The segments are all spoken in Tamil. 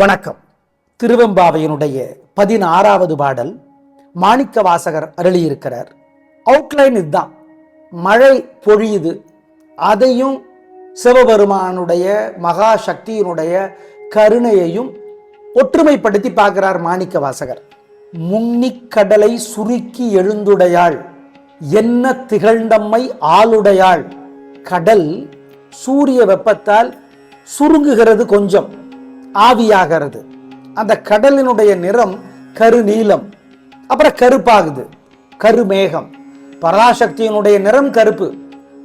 வணக்கம். திருவெம்பாவையினுடைய பதினாறாவது பாடல் மாணிக்க வாசகர் அருளியிருக்கிறார். அவுட்லைன் இதுதான். மழை பொழியுது. அதையும் சிவபெருமானுடைய மகா சக்தியினுடைய கருணையையும் ஒற்றுமைப்படுத்தி பார்க்கிறார் மாணிக்க வாசகர் முன்னிக்கடலை சுருக்கி எழுந்துடையாள். என்ன திகழ்ந்தம்மை ஆளுடையாள். கடல் சூரிய வெப்பத்தால் சுருங்குகிறது கொஞ்சம். ஆவியாகிறது. அந்த கடலினுடைய நிறம் கருநீலம் அப்புறம் கருப்பாகுது கருமேகம். பராசக்தியினுடைய நிறம் கருப்பு.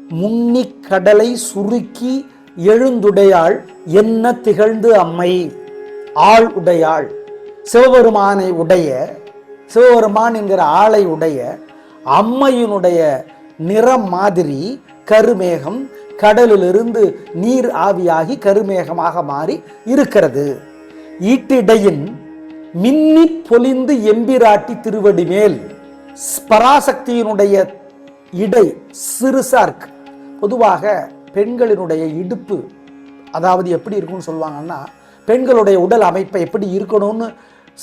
முன்னி கடலை சுருக்கி எழுந்துடையாள் என்ன திகழ்ந்து அம்மை? ஆள் உடையாள். சிவபெருமானை உடைய சிவபெருமான் என்கிற ஆளை உடைய அம்மையினுடைய நிறம் மாதிரி கருமேகம் கடலிலிருந்து நீர் ஆவியாகி கருமேகமாக மாறி இருக்கிறது. ஈட்டிடையின் மின்னி பொலிந்து எம்பிராட்டி திருவடி மேல் பராசக்தியினுடைய இடை சிறுசார்க் பொதுவாக பெண்களினுடைய இடுப்பு அதாவது எப்படி இருக்கும்னு சொல்லுவாங்கன்னா பெண்களுடைய உடல் அமைப்பை எப்படி இருக்கணும்னு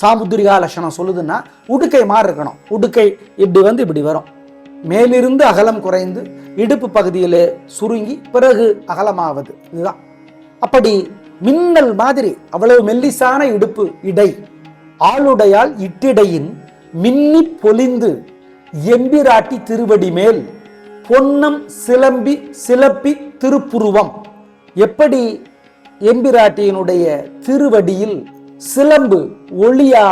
சாமுத்திரிகா லட்சணம் சொல்லுதுன்னா உடுக்கை மாதிரி இருக்கணும். உடுக்கை இப்படி வந்து இப்படி வரும். மேலிருந்து அகலம் குறைந்து இடுப்பு பகுதியில் சுருங்கி பிறகு அகலமாவது. இதுதான். அப்படி மின்னல் மாதிரி அவ்வளவு மெல்லிசான இடுப்பு இடை ஆளுடையால் இட்டிடையின் மின்னி பொலிந்து எம்பிராட்டி திருவடி மேல் பொன்னம் சிலம்பி சிலப்பி திருப்புருவம். எப்படி எம்பிராட்டியினுடைய திருவடியில் சிலம்பு ஒளியா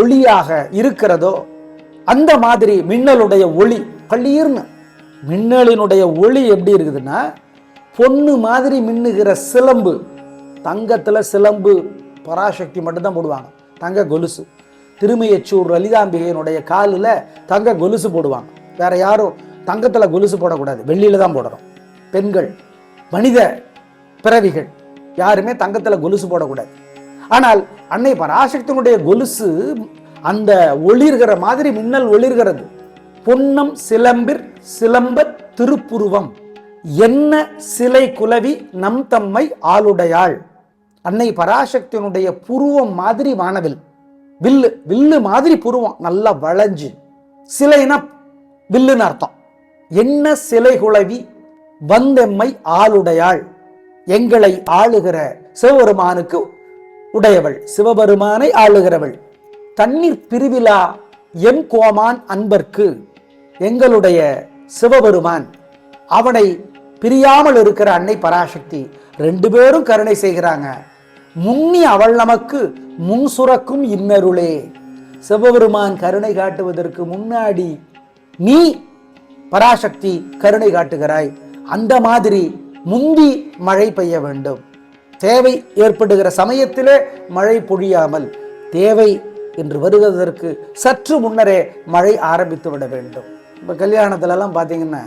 ஒளியாக இருக்கிறதோ அந்த மாதிரி மின்னலுடைய ஒளி பள்ளீர்னு மின்னலினுடைய ஒளி எப்படி இருக்குதுன்னா பொண்ணு மாதிரி மின்னுகிற சிலம்பு தங்கத்தில் சிலம்பு பராசக்தி மட்டும்தான் போடுவாங்க. தங்க கொலுசு. திருமையச்சூர் லலிதாம்பிகையினுடைய காலில் தங்க கொலுசு போடுவாங்க. வேற யாரும் தங்கத்தில் கொலுசு போடக்கூடாது. வெள்ளியில் தான் போடணும். பெண்கள் மனித பிறவிகள் யாருமே தங்கத்தில் கொலுசு போடக்கூடாது. ஆனால் அன்னை பராசக்தியினுடைய கொலுசு அந்த ஒளிர்கிற மாதிரி மின்னல் ஒளிர்கிறது. பொன்னம் சிலம்பிர் சிலம்ப திருப்புருவம். என்ன சிலை குலவி நம் தம்மை ஆளுடையாள். அன்னை பராசக்தியினுடைய புருவம் மாதிரி வானவில். வில்லு வில்லு மாதிரி புருவம் நல்லா வளைஞ்சு. சிலைனா வில்லுன்னு அர்த்தம். என்ன சிலை குலவி வந்தெம்மை ஆளுடையாள். எங்களை ஆளுகிற சிவபெருமானுக்கு உடையவள். சிவபெருமானை ஆளுகிறவள். தண்ணீர் பிரிவிழா எம் கோமான் அன்பர்க்கு எங்களுடைய சிவபெருமான். அவனை பிரியாமல் இருக்கிற அன்னை பராசக்தி ரெண்டு பேரும் கருணை செய்கிறாங்க. முன்னி அவள் நமக்கு முன் சுரக்கும் இன்னருளே. சிவபெருமான் கருணை காட்டுவதற்கு முன்னாடி நீ பராசக்தி கருணை காட்டுகிறாய். அந்த மாதிரி முந்தி மழை பெய்ய வேண்டும். தேவை ஏற்படுகிற சமயத்திலே மழை பொழியாமல் தேவை என்று வருவதற்கு சற்று முன்னரே மழை ஆரம்பித்து விட வேண்டும். இப்போ கல்யாணத்துலலாம் பார்த்தீங்கன்னா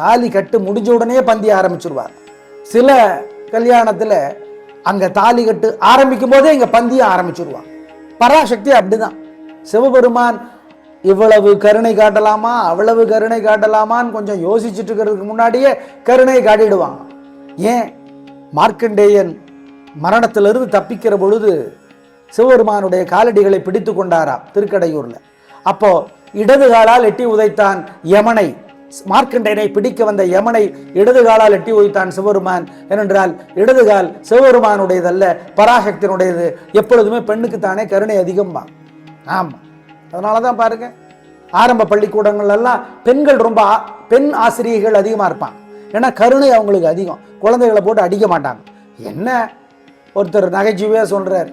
தாலி கட்டு முடிஞ்ச உடனே பந்தி ஆரம்பிச்சிருவார். சில கல்யாணத்தில் அங்கே தாலி கட்டு ஆரம்பிக்கும் போதே இங்கே பந்தியை ஆரம்பிச்சிருவான் பராசக்தி அப்படிதான். சிவபெருமான் இவ்வளவு கருணை காட்டலாமா அவ்வளவு கருணை காட்டலாமான்னு கொஞ்சம் யோசிச்சுட்டு இருக்கிறதுக்கு முன்னாடியே கருணை காட்டிடுவாங்க. ஏன்? மார்க்கண்டேயன் மரணத்திலிருந்து தப்பிக்கிற பொழுது சிவபெருமானுடைய காலடிகளை பிடித்து கொண்டாராம் திருக்கடையூர்ல. அப்போ இடது காலால் எட்டி உதைத்தான் யமனை மார்க்கண்டேயனை பிடிக்க வந்த யமனை இடது காலால் எட்டி உதைத்தான் சிவபெருமான் ஏனென்றால் இடது கால் சிவபெருமானுடையதல்ல பராசக்தியினுடையது. எப்பொழுதுமே பெண்ணுக்குத்தானே கருணை அதிகம்பா. ஆமாம் அதனால தான் பாருங்க ஆரம்ப பள்ளிக்கூடங்கள் எல்லாம் பெண்கள் ரொம்ப பெண் ஆசிரியர்கள் அதிகமாக இருப்பான் ஏன்னா கருணை அவங்களுக்கு அதிகம். குழந்தைகளை போட்டு அடிக்க மாட்டாங்க. என்ன? ஒருத்தர் நகைச்சுவையாக சொல்கிறார்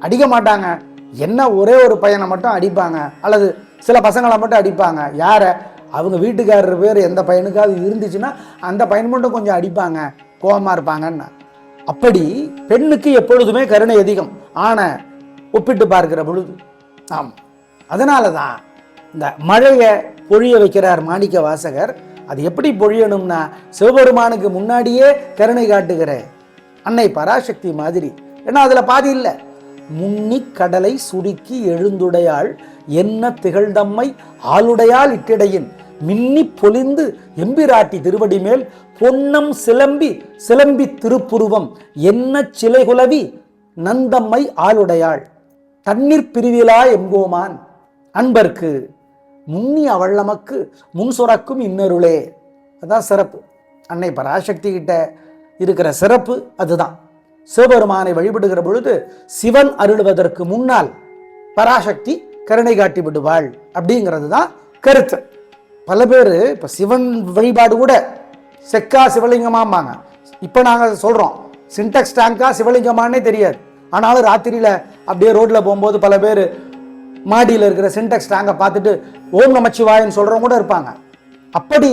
அடிக்க மாட்டாங்க என்ன ஒரே ஒரு பையனை மட்டும் அடிப்பாங்க. அல்லது சில பசங்களை மட்டும் அடிப்பாங்க. யாரை? அவங்க வீட்டுக்காரர் பேர் எந்த பையனுக்காவது இருந்துச்சுன்னா அந்த பையன் மட்டும் கொஞ்சம் அடிப்பாங்க. கோபமாக இருப்பாங்கன்னு. அப்படி பெண்ணுக்கு எப்பொழுதுமே கருணை அதிகம். ஆன ஒப்பிட்டு பார்க்கிற பொழுது. ஆம். அதனால தான் இந்த மழையை பொழிய வைக்கிறார் மாணிக்க வாசகர். அது எப்படி பொழியணும்னா சிவபெருமானுக்கு முன்னாடியே கருணை காட்டுகிற அன்னை பராசக்தி மாதிரி. ஏன்னா அதில் பாதி இல்லை. முன்னி கடலை சுருக்கி எழுந்துடையாள். என்ன திகழ்ந்தம்மை ஆளுடையால் இட்டிடையின். மின்னி பொலிந்து எம்பிராட்டி திருவடி மேல் பொன்னம் சிலம்பி சிலம்பி திருப்புருவம். என்ன சிலைகுலவி? நந்தம்மை ஆளுடையாள். தண்ணீர் பிரிவிலா எங்கோமான் அன்பர்க்கு முன்னி அவள் நமக்கு முன் சுரக்கும் இன்னருளே. அதான் சிறப்பு. அன்னை பராசக்தி கிட்ட இருக்கிற சிறப்பு அதுதான். சிவபெருமானை வழிபடுகிற பொழுது சிவன் அருளுவதற்கு முன்னால் பராசக்தி கருணை காட்டி விடுவாள் அப்படிங்கிறது தான் கருத்து. பல பேர் இப்போ சிவன் வழிபாடு கூட செக்கா சிவலிங்கமாம்பாங்க. இப்போ நாங்கள் சொல்கிறோம் சின்டெக்ஸ் டேங்கா சிவலிங்கமானே தெரியாது. ஆனாலும் ராத்திரியில் அப்படியே ரோட்டில் போகும்போது பல பேர் மாடியில் இருக்கிற சின்டெக்ஸ் டேங்கை பார்த்துட்டு ஓம் நமச்சிவாயன்னு சொல்கிறவங்க கூட இருப்பாங்க. அப்படி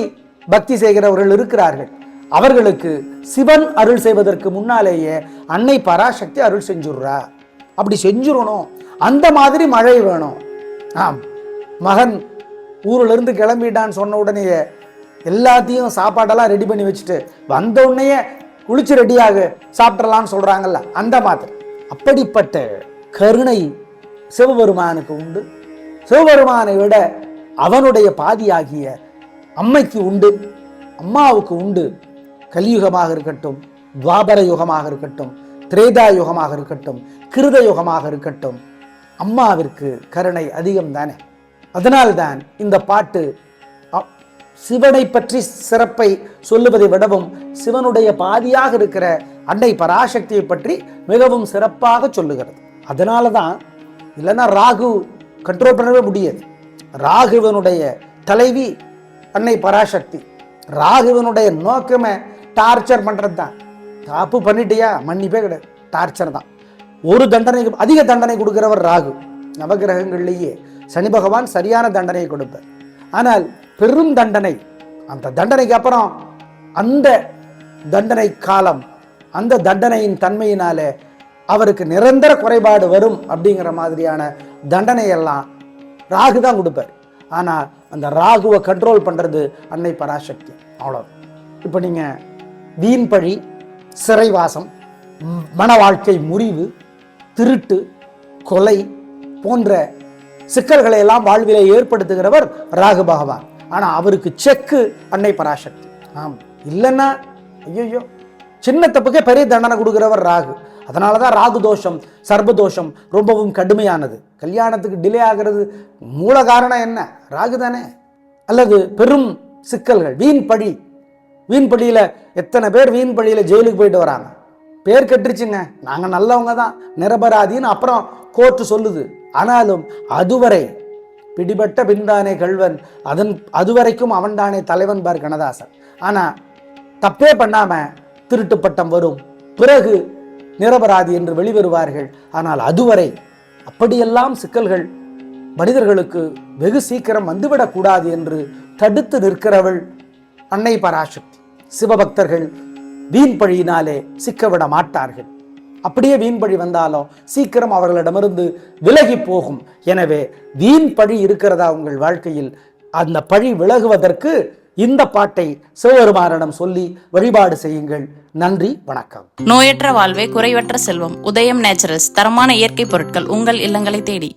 பக்தி செய்கிறவர்கள் இருக்கிறார்கள். அவர்களுக்கு சிவன் அருள் செய்வதற்கு முன்னாலேயே அன்னை பராசக்தி அருள் செஞ்சுடுறா. அப்படி செஞ்சிடணும். அந்த மாதிரி மழை வேணும். ஆம். மகன் ஊரிலிருந்து கிளம்பிட்டான்னு சொன்ன உடனேயே எல்லாத்தையும் சாப்பாடெல்லாம் ரெடி பண்ணி வச்சுட்டு வந்த உடனேயே குளிச்சு ரெடியாக சாப்பிட்றலாம்னு சொல்கிறாங்கல்ல அந்த மாதிரி. அப்படிப்பட்ட கருணை சிவபெருமானுக்கு உண்டு. சிவபெருமானை விட அவனுடைய பாதியாகிய அம்மைக்கு உண்டு அம்மாவுக்கு உண்டு. கலியுகமாக இருக்கட்டும் துவாபர யுகமாக இருக்கட்டும் திரேதா யுகமாக இருக்கட்டும் கிருத யுகமாக இருக்கட்டும் அம்மாவிற்கு கருணை அதிகம் தானே. அதனால்தான் இந்த பாட்டு அ- சிவனை பற்றி சிறப்பை சொல்லுவதை விடவும் சிவனுடைய பாதியாக இருக்கிற அன்னை பராசக்தியை பற்றி மிகவும் சிறப்பாக சொல்லுகிறது. அதனால தான் இல்லைன்னா ராகு கண்ட்ரோல் பண்ணவே முடியாது. ராகுவனுடைய தலைவி அன்னை பராசக்தி. ராகுவனுடைய நோக்கமே டார்ச்சர் பண்ணுறது தான் தப்பு பண்ணிட்டியா? மன்னிப்பே கிடையாது. டார்ச்சர் தான். ஒரு தண்டனை அதிக தண்டனை கொடுக்குறவர் ராகு. நவகிரகங்கள்லேயே சனி பகவான் சரியான தண்டனையை கொடுப்பார். ஆனால் பெரும் தண்டனை அந்த தண்டனைக்கு அப்புறம் அந்த தண்டனை காலம் அந்த தண்டனையின் தன்மையினால அவருக்கு நிரந்தர குறைபாடு வரும் அப்படிங்கிற மாதிரியான தண்டனையெல்லாம் ராகு தான் கொடுப்பார். ஆனால் அந்த ராகுவை கண்ட்ரோல் பண்ணுறது அன்னை பராசக்தி. அவ்வளோ இப்போ நீங்கள் வீண்பழி சிறைவாசம் மன வாழ்க்கை முறிவு திருட்டு கொலை போன்ற சிக்கல்களை எல்லாம் வாழ்விலே ஏற்படுத்துகிறவர் ராகு பகவான். ஆனால் அவருக்கு செக்கு அன்னை பராசக்தி. ஆம் இல்லைன்னா ஐயோ சின்ன தப்புக்கே பெரிய தண்டனை கொடுக்கிறவர் ராகு. அதனால தான் ராகு தோஷம் சர்பதோஷம் ரொம்பவும் கடுமையானது. கல்யாணத்துக்கு டிலே ஆகிறது. மூல காரணம் என்ன? ராகு தானே. அல்லது பெரும் சிக்கல்கள் வீண் பழி வீண் பள்ளியில் எத்தனை பேர் வீண் பள்ளியில் ஜெயிலுக்கு போயிட்டு வராங்க? பேர் கட்டுருச்சுங்க. நாங்கள் நல்லவங்க தான். நிரபராதின்னு அப்புறம் கோர்ட்டு சொல்லுது. ஆனாலும் அதுவரை பிடிபட்ட பின்தானே கள்வன் அதன் அதுவரைக்கும் அவன்தானே தலைவன் பார் கணதாசன் ஆனால் தப்பே பண்ணாமல் திருட்டு பட்டம் வரும். பிறகு நிரபராதி என்று வெளிவருவார்கள். ஆனால் அதுவரை அப்படியெல்லாம் சிக்கல்கள் மனிதர்களுக்கு வெகு சீக்கிரம் வந்துவிடக்கூடாது என்று தடுத்து நிற்கிறவள் அன்னை பராசக்தி. சிவபக்தர்கள் வீண் பழியினாலே சிக்கவிட மாட்டார்கள். அப்படியே வீண் பழி வந்தாலும் சீக்கிரம் அவர்களிடமிருந்து விலகி போகும். எனவே வீண் பழி இருக்கிறதா உங்கள் வாழ்க்கையில்? அந்த பழி விலகுவதற்கு இந்த பாட்டை சிவபெருமானிடம் சொல்லி வழிபாடு செய்யுங்கள். நன்றி வணக்கம். நோயற்ற வாழ்வே குறைவற்ற செல்வம். உதயம் நேச்சுரல்ஸ். தரமான இயற்கை பொருட்கள் உங்கள் இல்லங்களை தேடி.